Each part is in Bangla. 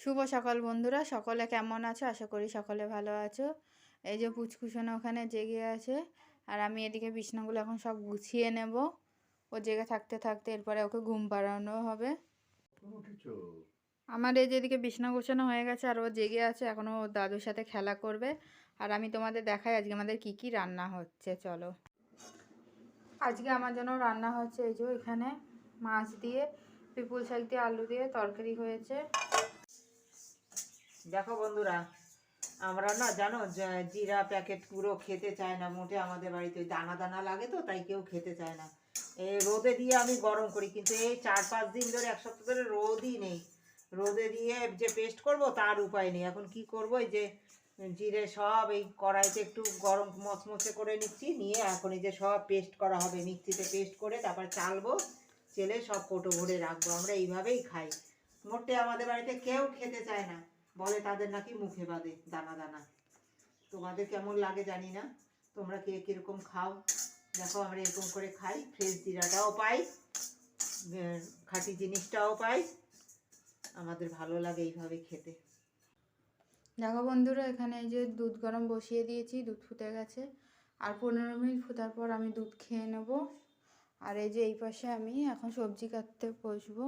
শুভ সকাল বন্ধুরা সকলে কেমন আছো? আশা করি সকলে ভালো আছো। এই যে পুচকুসোনা ওখানে জেগে আছে আর আমি এদিকে বিছনাগুলো এখন সব গুছিয়ে নেব। ও জেগে থাকতে থাকতে এরপরে ওকে ঘুম পাড়ানো হবে। আমার এই যেদিকে বিছনা গোছানো হয়ে গেছে আর ও জেগে আছে এখনও ওর দাদুর সাথে খেলা করবে। আর আমি তোমাদের দেখাই আজকে আমাদের কি কি রান্না হচ্ছে চলো। আজকে আমার জন্য রান্না হচ্ছে এই যে এখানে মাছ দিয়ে পিপুল শাক দিয়ে আলু দিয়ে তরকারি হয়েছে। দেখো বন্ধুরা, আমরা না জানো জিরা প্যাকেট পুরো খেতে চায় না, মোটে আমাদের বাড়িতে দানা দানা লাগে তো, তাই কেউ খেতে চায় না। এই রোদে দিয়ে আমি গরম করি, কিন্তু এই চার পাঁচ দিন ধরে, এক সপ্তাহ ধরে রোদই নেই। রোদে দিয়ে যে পেস্ট করব, তার উপায় নেই। এখন কি করব, এই যে জিরে সব, এই কড়াইতে একটু গরম মচমচে করে নিচ্ছি, নিয়ে এখন এই যে সব পেস্ট করা হবে। মিক্সিতে পেস্ট করে তারপর চালবো, চেলে সব কোটো ভরে রাখব। আমরা এইভাবেই খাই। মোটে আমাদের বাড়িতে কেউ খেতে চায় না। বলে তাদের নাকি মুখে বাদে দানা দানা। তোমাদের কেমন লাগে জানি না। তোমরা কে কীরকম খাও? দেখো আমরা এরকম করে খাই। ফ্রেশ জিরাটাও পাই খাঁটি জিনিসটাও পাই। আমাদের ভালো লাগে এইভাবে খেতে। দেখো বন্ধুরা, এখানে এই যে দুধ গরম বসিয়ে দিয়েছি, দুধ ফুটে গেছে। আর পনেরো মিনিট ফুটার পর আমি দুধ খেয়ে নেব। আর এই যে এই পাশে আমি এখন সবজি কাটতে বসবো।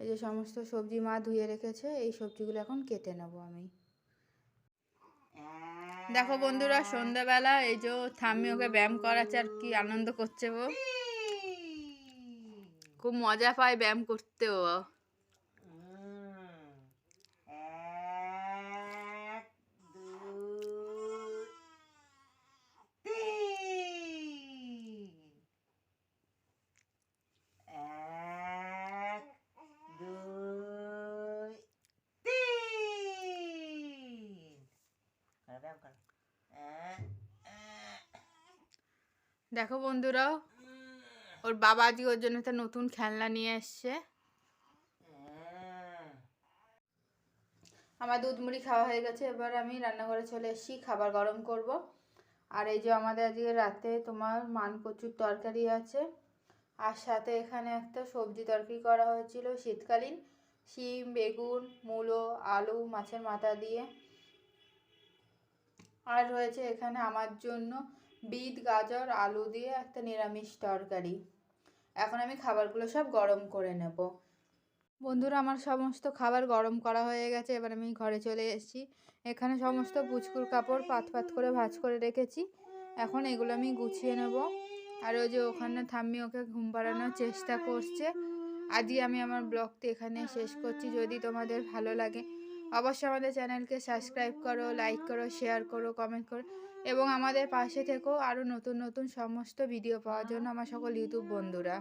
এই যে সমস্ত সবজি মা ধুয়ে রেখেছে, এই সবজিগুলো এখন কেটে নেব আমি। দেখো বন্ধুরা, সন্ধ্যাবেলা এই যে থাম্মি ওকে ব্যায়াম করাচ্ছে আর কি আনন্দ করছে ও খুব মজা পায় ব্যায়াম করতে ও উম, এক, দুই, তিন। এক, দুই, তিন। করো, ব্যায়াম করো। এক, এক, দেখো বন্ধুরা, ওর বাবা আজকে ওর জন্য একটা নতুন খেলনা নিয়ে এসছে। আমার দুধ মুড়ি খাওয়া হয়ে গেছে, এবার আমি রান্নাঘরে চলে এসেছি, খাবার গরম করব। আর এই যে আমাদের আজকে রাতে তোমার মান কচুর তরকারি আছে, আর সাথে এখানে একটা সবজি তরকারি করা হয়েছিল শীতকালীন, শিম, বেগুন, মূলো, আলু, মাছের মাথা দিয়ে। আর রয়েছে এখানে আমার জন্য বিট, গাজর, আলু দিয়ে একটা নিরামিষ তরকারি। এখন আমি খাবারগুলো সব গরম করে নেব। বন্ধুরা, আমার সমস্ত খাবার গরম করা হয়ে গেছে। এবার আমি ঘরে চলে এসেছি। এখানে সমস্ত পুচকুর কাপড় পাত পাত করে ভাজ করে রেখেছি। এখন এগুলো আমি গুছিয়ে নেব। আর ওই যে ওখানে থাম্মি ওকে ঘুম পাড়ানোর চেষ্টা করছে। আজকে আমি আমার ব্লগটি এখানে শেষ করছি। যদি তোমাদের ভালো লাগে অবশ্যই আমাদের চ্যানেলকে সাবস্ক্রাইব করো লাইক করো শেয়ার করো কমেন্ট করো এবং আমাদের পাশে থেকেও আরও নতুন নতুন সমস্ত ভিডিও পাওয়ার জন্য আমার সকল ইউটিউব বন্ধুরা।